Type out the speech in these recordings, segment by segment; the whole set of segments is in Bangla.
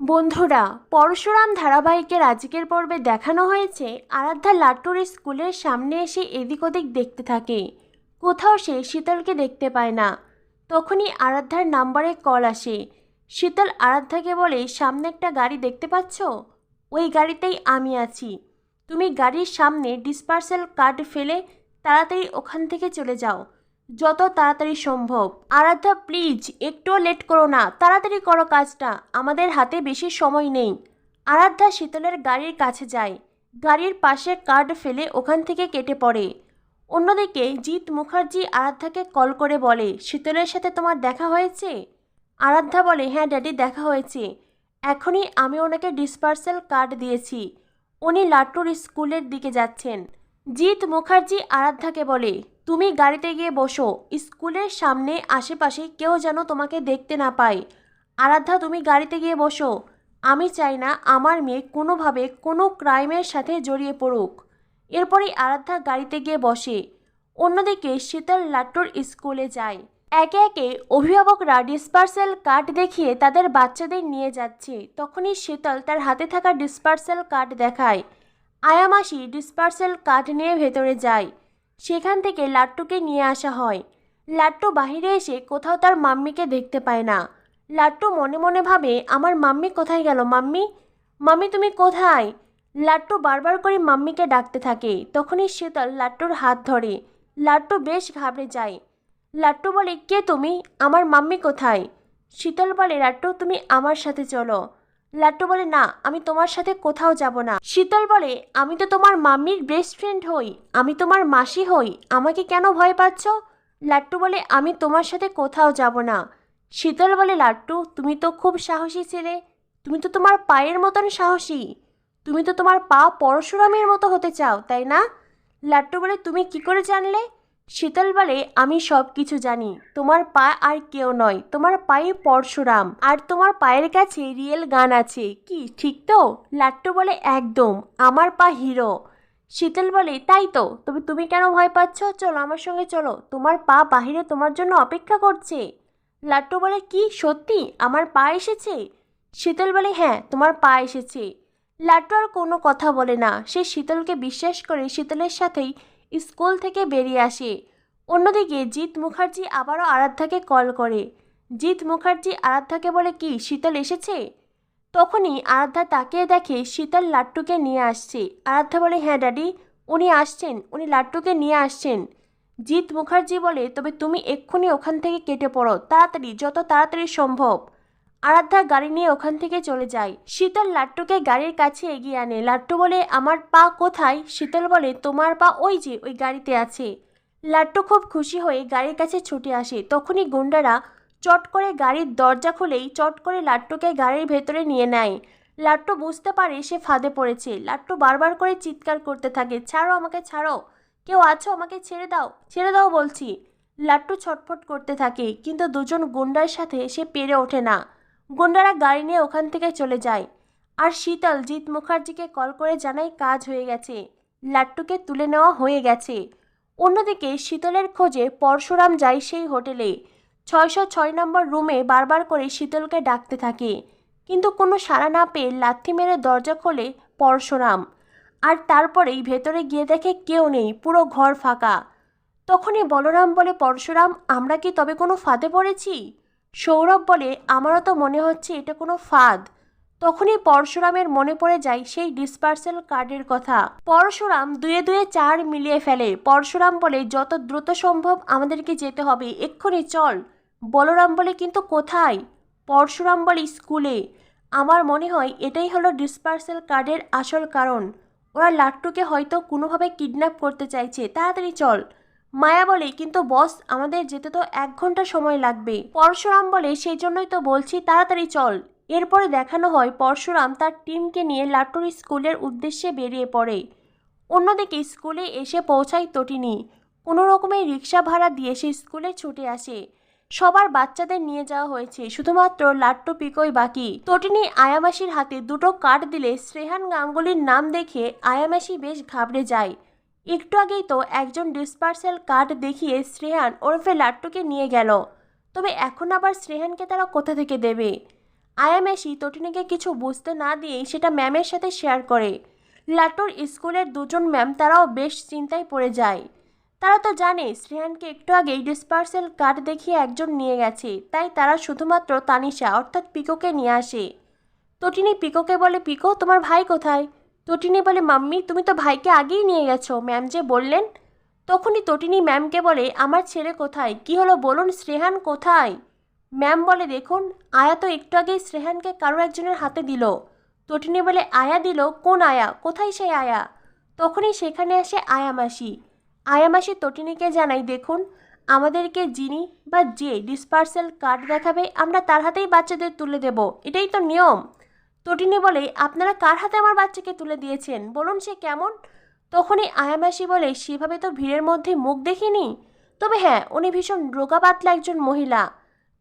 বন্ধুরা, পরশুরাম ধারাবাহিকের আজকের পর্বে দেখানো হয়েছে আরাধ্যা লাট্টুর স্কুলের সামনে এসে এদিক ওদিক দেখতে থাকে। কোথাও সে শীতলকে দেখতে পায় না। তখনই আরাধ্যার নাম্বারে কল আসে। শীতল আরাধ্যাকে বলে, সামনে একটা গাড়ি দেখতে পাচ্ছ? ওই গাড়িতেই আমি আছি। তুমি গাড়ির সামনে ডিসপার্সেল কার্ড ফেলে তাড়াতাড়ি ওখান থেকে চলে যাও। যত তাড়াতাড়ি সম্ভব। আরাধ্যা প্লিজ একটুও লেট করো না। তাড়াতাড়ি করো কাজটা। আমাদের হাতে বেশি সময় নেই। আরাধ্যা শীতলের গাড়ির কাছে যায়। গাড়ির পাশে কার্ড ফেলে ওখান থেকে কেটে পড়ে। অন্যদিকে জিৎ মুখার্জি আরাধ্যাকে কল করে বলে, শীতলের সাথে তোমার দেখা হয়েছে? আরাধ্যা বলে হ্যাঁ ড্যাডি, দেখা হয়েছে। এখনই আমি ওনাকে ডিসপার্সেল কার্ড দিয়েছি। উনি লাট্টুর স্কুলের দিকে যাচ্ছেন। জিৎ মুখার্জি আরাধ্যাকে বলে তুমি গাড়িতে গিয়ে বসো। স্কুলের সামনে আশেপাশে কেউ যেন তোমাকে দেখতে না পায়। আরাধ্যা, তুমি গাড়িতে গিয়ে বসো। আমি চাই না আমার মেয়ে কোনোভাবে কোনো ক্রাইমের সাথে জড়িয়ে পড়ুক। এরপরই আরাধ্যা গাড়িতে গিয়ে বসে। অন্যদিকে শীতল লাট্টুর স্কুলে যায়। একে একে অভিভাবকরা ডিসপার্সেল কার্ড দেখিয়ে তাদের বাচ্চাদের নিয়ে যাচ্ছে। তখনই শীতল তার হাতে থাকা ডিসপার্সেল কার্ড দেখায়। আয়ামাসি ডিসপার্সেল কার্ড নিয়ে ভেতরে যায়। সেখান থেকে লাট্টুকে নিয়ে আসা হয়। লাট্টু বাহিরে এসে কোথাও তার মাম্মিকে দেখতে পায় না। লাট্টু মনে মনে ভাবে, আমার মাম্মি কোথায় গেল, মাম্মি? মাম্মি, তুমি কোথায়? লাট্টু বারবার করে মাম্মিকে ডাকতে থাকে। তখনই শীতল লাট্টুর হাত ধরে। লাট্টু বেশ ঘাবড়ে যায়। লাট্টু বলে, কে তুমি? আমার মাম্মি কোথায়? শীতল বলে, লাট্টু, তুমি আমার সাথে চলো। লাট্টু বলে, না, আমি তোমার সাথে কোথাও যাব না। শীতল বলে, আমি তো তোমার মাম্মির বেস্ট ফ্রেন্ড হই, আমি তোমার মাসি হই, আমাকে কেন ভয় পাচ্ছ? লাট্টু বলে, আমি তোমার সাথে কোথাও যাব না। শীতল বলে লাট্টু তুমি তো খুব সাহসী ছেলে, তুমি তো তোমার পায়ের মতন সাহসী, তুমি তো তোমার পা পরশুরামের মতো হতে চাও, তাই না? লাট্টু বলে, তুমি কি করে জানলে? শীতল বলে, আমি সব কিছু জানি। তোমার পা আর কেউ নয়। তোমার পায়ে পরশুরাম। আর তোমার পায়ের কাছে রিয়েল গান আছে। কি, ঠিক তো? লাট্টু বলে, একদম। আমার পা হিরো। শীতল বলে, তাই তো। তবে তুমি কেন ভয় পাচ্ছ? চলো আমার সঙ্গে চলো। তোমার পা বাহিরে তোমার জন্য অপেক্ষা করছে। লাট্টু বলে, কি, সত্যি? আমার পা এসেছে? শীতল বলে হ্যাঁ তোমার পা এসেছে। লাট্টু আর কোনো কথা বলে না। সে শীতলকে বিশ্বাস করে শীতলের সাথেই স্কুল থেকে বেরিয়ে আসে। অন্যদিকে জিৎ মুখার্জি আবারও আরাধ্যাকে কল করে। জিৎ মুখার্জি আরাধ্যাকে বলে, কি, শীতল এসেছে? তখনই আরাধ্যা তাকিয়ে দেখে শীতল লাট্টুকে নিয়ে আসছে। আরাধ্যা বলে হ্যাঁ ড্যাডি, উনি আসছেন, উনি লাট্টুকে নিয়ে আসছেন। জিৎ মুখার্জি বলে, তবে তুমি এক্ষুনি ওখান থেকে কেটে পড়ো, তাড়াতাড়ি, যত তাড়াতাড়ি সম্ভব। আরাধ্যা গাড়ি নিয়ে ওখান থেকে চলে যায়। শীতল লাট্টুকে গাড়ির কাছে এগিয়ে আনে। লাট্টু বলে, আমার পা কোথায়? শীতল বলে, তোমার পা ওই যে, ওই গাড়িতে আছে। লাট্টু খুব খুশি হয়ে গাড়ির কাছে ছুটে আসে। তখনই গুন্ডারা চট করে গাড়ির দরজা খুলেই চট করে লাট্টুকে গাড়ির ভেতরে নিয়ে নেয়। লাট্টু বুঝতে পারে সে ফাঁদে পড়েছে। লাট্টু বারবার করে চিৎকার করতে থাকে, ছাড়ো আমাকে, ছাড়ো। কেউ আছো? আমাকে ছেড়ে দাও ছেড়ে দাও বলছি। লাট্টু ছটফট করতে থাকে, কিন্তু দুজন গুন্ডার সাথে সে পেরে ওঠে না। গুন্ডারা গাড়ি নিয়ে ওখান থেকে চলে যায়। আর শীতল জিৎ মুখার্জিকে কল করে জানায় কাজ হয়ে গেছে। লাট্টুকে তুলে নেওয়া হয়ে গেছে। অন্যদিকে শীতলের খোঁজে পরশুরাম যায় সেই হোটেলে। ছয়শো ছয় নম্বর রুমে বারবার করে শীতলকে ডাকতে থাকে। কিন্তু কোনো সাড়া না পেয়ে লাথি মেরে দরজা খোলে পরশুরাম। আর তারপরেই ভেতরে গিয়ে দেখে কেউ নেই, পুরো ঘর ফাঁকা। তখনই বলরাম বলে, পরশুরাম, আমরা কি তবে কোনো ফাঁদে পড়েছি? সৌরভ বলে, আমারও তো মনে হচ্ছে এটা কোনো ফাঁদ। তখনই পরশুরামের মনে পড়ে যায় সেই ডিসপার্সেল কার্ডের কথা। পরশুরাম দুয়ে দুয়ে চার মিলিয়ে ফেলে। পরশুরাম বলে, যত দ্রুত সম্ভব আমাদেরকে যেতে হবে, এক্ষুনি চল। বলরাম বলে, কিন্তু কোথায়? পরশুরাম বলে, স্কুলে। আমার মনে হয় এটাই হলো ডিসপার্সেল কার্ডের আসল কারণ। ওরা লাট্টুকে হয়তো কোনোভাবে কিডন্যাপ করতে চাইছে। তাড়াতাড়ি চল। মায়া বলে, কিন্তু বস, আমাদের যেতে তো এক ঘণ্টা সময় লাগবে। পরশুরাম বলে, সেই জন্যই তো বলছি, তাড়াতাড়ি চল। এরপরে দেখানো হয়, পরশুরাম তার টিমকে নিয়ে লাট্টুর স্কুলের উদ্দেশ্যে বেরিয়ে পড়ে। অন্যদিকে স্কুলে এসে পৌঁছায় তটিনী। কোনো রকমের রিক্সা ভাড়া দিয়ে সে স্কুলে ছুটে আসে। সবার বাচ্চাদের নিয়ে যাওয়া হয়েছে, শুধুমাত্র লাট্টু পিকই বাকি। তটিনী আয়ামাসির হাতে দুটো কার্ড দিলে শ্রেহান গাঙ্গুলির নাম দেখে আয়ামাসি বেশ ঘাবড়ে যায়। একটু আগেই তো একজন ডিসপার্সেল কার্ড দেখিয়ে শ্রেহান ওরফে লাট্টুকে নিয়ে গেল। তবে এখন আবার শ্রেহানকে তারা কোথা থেকে দেবে? আয়া মেশি তটিনীকে কিছু বুঝতে না দিয়েই সেটা ম্যামের সাথে শেয়ার করে। লাট্টুর স্কুলের দুজন ম্যাম তারাও বেশ চিন্তায় পড়ে যায়। তারা তো জানে শ্রেহানকে একটু আগেই ডিসপার্সেল কার্ড দেখিয়ে একজন নিয়ে গেছে, তাই তারা শুধুমাত্র তানিশা অর্থাৎ পিকোকে নিয়ে আসে। তটিনী পিকোকে বলে, পিকো, তোমার ভাই কোথায়? তটিনী বলে, মাম্মি, তুমি তো ভাইকে আগেই নিয়ে গেছো। ম্যাম যে বললেন? তখনই তটিনী ম্যামকে বলে, আমার ছেলে কোথায়? কি হলো বলুন? শ্রেহান কোথায়? ম্যাম বলে, দেখুন, আয়া তো একটু আগেই শ্রেহানকে কারও একজনের হাতে দিল। তটিনী বলে, আয়া দিল? কোন আয়া? কোথায় সেই আয়া? তখনই সেখানে আসে আয়া মাসি। আয়া মাসি তটিনীকে জানাই দেখুন, আমাদেরকে যিনি বা যে ডিসপার্সেল কার্ড দেখাবে, আমরা তার হাতেই বাচ্চাদের তুলে দেব। এটাই তো নিয়ম। তটিনী বলে, আপনারা কার হাতে আমার বাচ্চাকে তুলে দিয়েছেন? বলুন সে কেমন? তখনই আয়ামাসি বলে, সেভাবে তো ভিড়ের মধ্যে মুখ দেখিনি। তবে হ্যাঁ উনি ভীষণ রোগা পাতলা একজন মহিলা।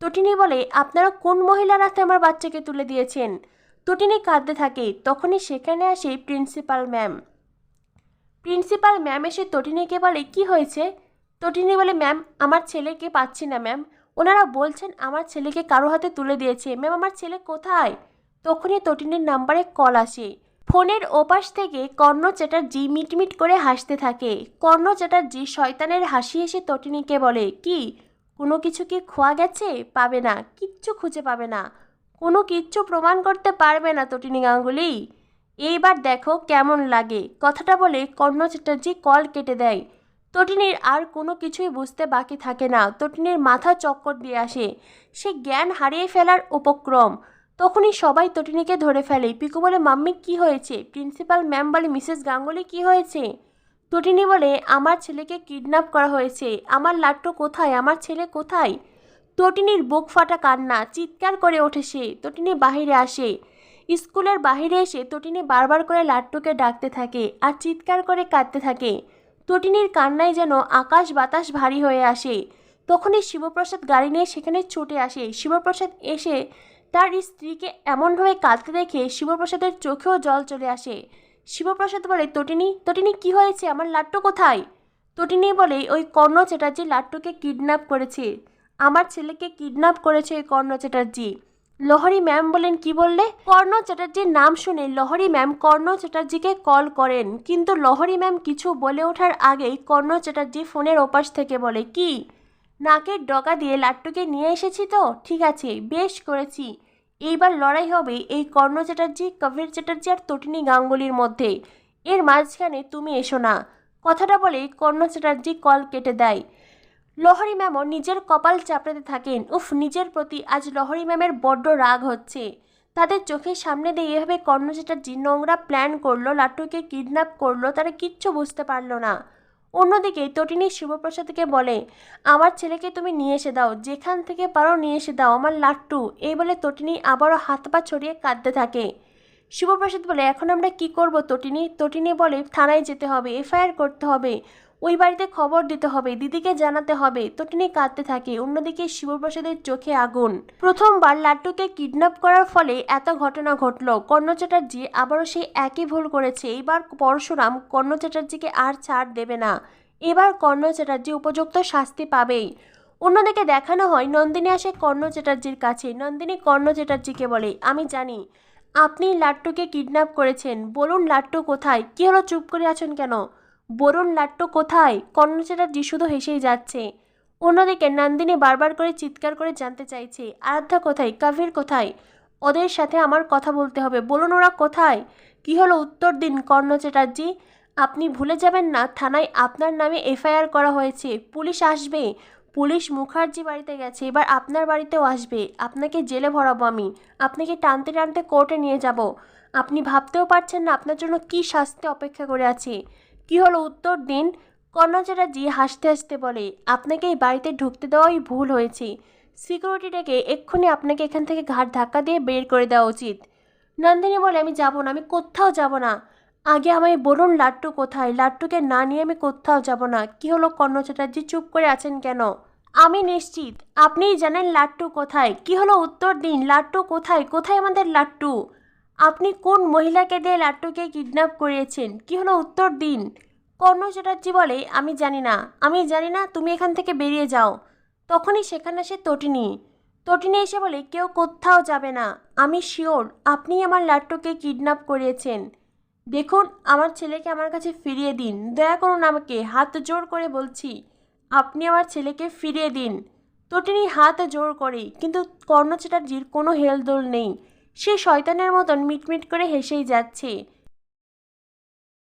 তটিনী বলে, আপনারা কোন মহিলার হাতে আমার বাচ্চাকে তুলে দিয়েছেন? তটিনী কাঁদতে থাকে। তখনই সেখানে আসে প্রিন্সিপাল ম্যাম। প্রিন্সিপাল ম্যাম এসে তটিনীকে বলে, কি হয়েছে? তটিনী বলে, ম্যাম, আমার ছেলেকে পাচ্ছি না, ম্যাম। ওনারা বলছেন আমার ছেলেকে কারও হাতে তুলে দিয়েছে। ম্যাম, আমার ছেলে কোথায়? তখনই তটিনীর নাম্বারে কল আসে। ফোনের ওপাশ থেকে কর্ণ চ্যাটার্জি মিটমিট করে হাসতে থাকে। কর্ণ চ্যাটার্জি শয়তানের হাসি এসে তটিনীকে বলে, কি? কোনো কিছু কি খোয়া গেছে? পাবে না। কিচ্ছু খুঁজে পাবে না। কোনো কিচ্ছু প্রমাণ করতে পারবে না তটিনী গাঙ্গুলি। এইবার দেখো কেমন লাগে। কথাটা বলে কর্ণ চ্যাটার্জি কল কেটে দেয়। তটিনীর আর কোনো কিছুই বুঝতে বাকি থাকে না। তটিনীর মাথা চক্কর দিয়ে আসে। সে জ্ঞান হারিয়ে ফেলার উপক্রম। তখনই সবাই তটিনীকে ধরে ফেলে। পিকু বলে, মাম্মি, কি হয়েছে? প্রিন্সিপাল ম্যাম বলে, মিসেস গাঙ্গুলি, কি হয়েছে? তটিনী বলে, আমার ছেলেকে কিডন্যাপ করা হয়েছে। আমার লাট্টু কোথায়? আমার ছেলে কোথায়? তটিনীর বুক ফাটা কান্না, চিৎকার করে ওঠে সে। তটিনী বাহিরে আসে। স্কুলের বাহিরে এসে তটিনী বারবার করে লাট্টুকে ডাকতে থাকে আর চিৎকার করে কাঁদতে থাকে। তটিনীর কান্নায় যেন আকাশ বাতাস ভারী হয়ে আসে। তখনই শিবপ্রসাদ গাড়ি নিয়ে সেখানে ছুটে আসে। শিবপ্রসাদ এসে তার স্ত্রীকে এমনভাবে কাঁদতে দেখে শিবপ্রসাদের চোখেও জল চলে আসে। শিবপ্রসাদ বলে, তটিনী তটিনী, কি হয়েছে? আমার লাট্টু কোথায়? তটিনী বলে, ওই কর্ণ চ্যাটার্জি লাট্টুকে কিডন্যাপ করেছে। আমার ছেলেকে কিডন্যাপ করেছে ওই কর্ণ চ্যাটার্জি। লহরি ম্যাম বলেন, কি বললে? কর্ণ চ্যাটার্জির নাম শুনে লহরি ম্যাম কর্ণ চ্যাটার্জিকে কল করেন, কিন্তু লহরি ম্যাম কিছু বলে ওঠার আগেই কর্ণ চ্যাটার্জি ফোনের ওপাশ থেকে বলে, কি? নাকের ডগা দিয়ে লাট্টুকে নিয়ে এসেছি তো, ঠিক আছে, বেশ করেছি। এইবার লড়াই হবে এই কর্ণ চ্যাটার্জি, কবির চ্যাটার্জি আর তটিনী গাঙ্গুলির মধ্যে। এর মাঝখানে তুমি এসো না। কথাটা বলেই কর্ণ চ্যাটার্জি কল কেটে দেয়। লহরি ম্যামও নিজের কপাল চাপড়াতে থাকেন। উফ, নিজের প্রতি আজ লহরি ম্যামের বড্ড রাগ হচ্ছে। তাদের চোখের সামনে দিয়ে এভাবে কর্ণ চ্যাটার্জি নোংরা প্ল্যান করল, লাট্টুকে কিডন্যাপ করল, তারা কিচ্ছু বুঝতে পারল না। অন্যদিকে তটিনী শিবপ্রসাদকে বলে, আমার ছেলেকে তুমি নিয়ে এসে দাও, যেখান থেকে পারো নিয়ে এসে দাও, আমার লাট্টু। এই বলে তটিনী আবারও হাত পা ছড়িয়ে কাঁদতে থাকে। শিবপ্রসাদ বলে, এখন আমরা কি করব তটিনী? তটিনী বলে, থানায় যেতে হবে, এফআইআর করতে হবে। ওই বাড়িতে খবর দিতে হবে, দিদিকে জানাতে হবে। তটিনী কাঁদতে থাকে, অন্যদিকে শিবপ্রসাদের চোখে আগুন। প্রথমবার লাট্টুকে কিডন্যাপ করার ফলে এত ঘটনা ঘটল। কর্ণ চ্যাটার্জি আবারও সেই একই ভুল করেছে। এইবার পরশুরাম কর্ণ চ্যাটার্জিকে আর ছাড় দেবে না। এবার কর্ণ চ্যাটার্জি উপযুক্ত শাস্তি পাবেই। অন্যদিকে দেখানো হয়, নন্দিনী আসে কর্ণ চ্যাটার্জির কাছে। নন্দিনী কর্ণ চ্যাটার্জিকে বলে, আমি জানি, আপনি লাট্টুকে কিডন্যাপ করেছেন। বলুন লাট্টু কোথায়? কী হলো? চুপ করে আছেন কেন? বরুণ লাট্টু কোথায়? কর্ণ চ্যাটার্জি শুধু হেসেই যাচ্ছে। অন্যদিকে নন্দিনী বারবার করে চিৎকার করে জানতে চাইছে, আরাধ্যা কোথায়? কাভির কোথায়? ওদের সাথে আমার কথা বলতে হবে। বলুন ওরা কোথায়? কি হলো উত্তর দিন কর্ণ চ্যাটার্জি আপনি ভুলে যাবেন না, থানায় আপনার নামে এফআইআর করা হয়েছে। পুলিশ আসবে। পুলিশ মুখার্জি বাড়িতে গেছে। এবার আপনার বাড়িতেও আসবে। আপনাকে জেলে ভরাবো আমি। আপনাকে টানতে টানতে কোর্টে নিয়ে যাব। আপনি ভাবতেও পারছেন না আপনার জন্য কী শাস্তি অপেক্ষা করে আছে। কি হলো উত্তর দিন? কর্ণ চ্যাটার্জি হাসতে হাসতে বলে, আপনাকে এই বাড়িতে ঢুকতে দেওয়াই ভুল হয়েছে। সিকিউরিটিটাকে এক্ষুনি আপনাকে এখান থেকে ঘাট ধাক্কা দিয়ে বের করে দেওয়া উচিত। নন্দিনী বলে, আমি যাব না, আমি কোথাও যাব না। আগে আমায় বলুন লাট্টু কোথায়? লাট্টুকে না নিয়ে আমি কোথাও যাব না। কি হলো কর্ণ চ্যাটার্জি চুপ করে আছেন কেন? আমি নিশ্চিত, আপনিই জানেন লাট্টু কোথায়। কি হলো উত্তর দিন? লাট্টু কোথায়? কোথায় আমাদের লাট্টু? আপনি কোন মহিলাকে দিয়ে লাট্টুকে কিডন্যাপ করিয়েছেন? কি হলো উত্তর দিন? কর্ণ চ্যাটার্জি বলে, আমি জানি না। আমি জানি না, তুমি এখান থেকে বেরিয়ে যাও। তখনই সেখানে সে তটিনী। তটিনী এসে বলে, কেউ কোথাও যাবে না। আমি শিওর, আপনি আমার লাট্টুকে কিডন্যাপ করিয়েছেন। দেখুন, আমার ছেলেকে আমার কাছে ফিরিয়ে দিন। দয়া করুন আমাকে, হাত জোর করে বলছি, আপনি আমার ছেলেকে ফিরিয়ে দিন। তটিনী হাত জোর করে, কিন্তু কর্ণ চ্যাটার্জির কোনো হেলদোল নেই। সে শয়তানের মতন মিটমিট করে হেসেই যাচ্ছে।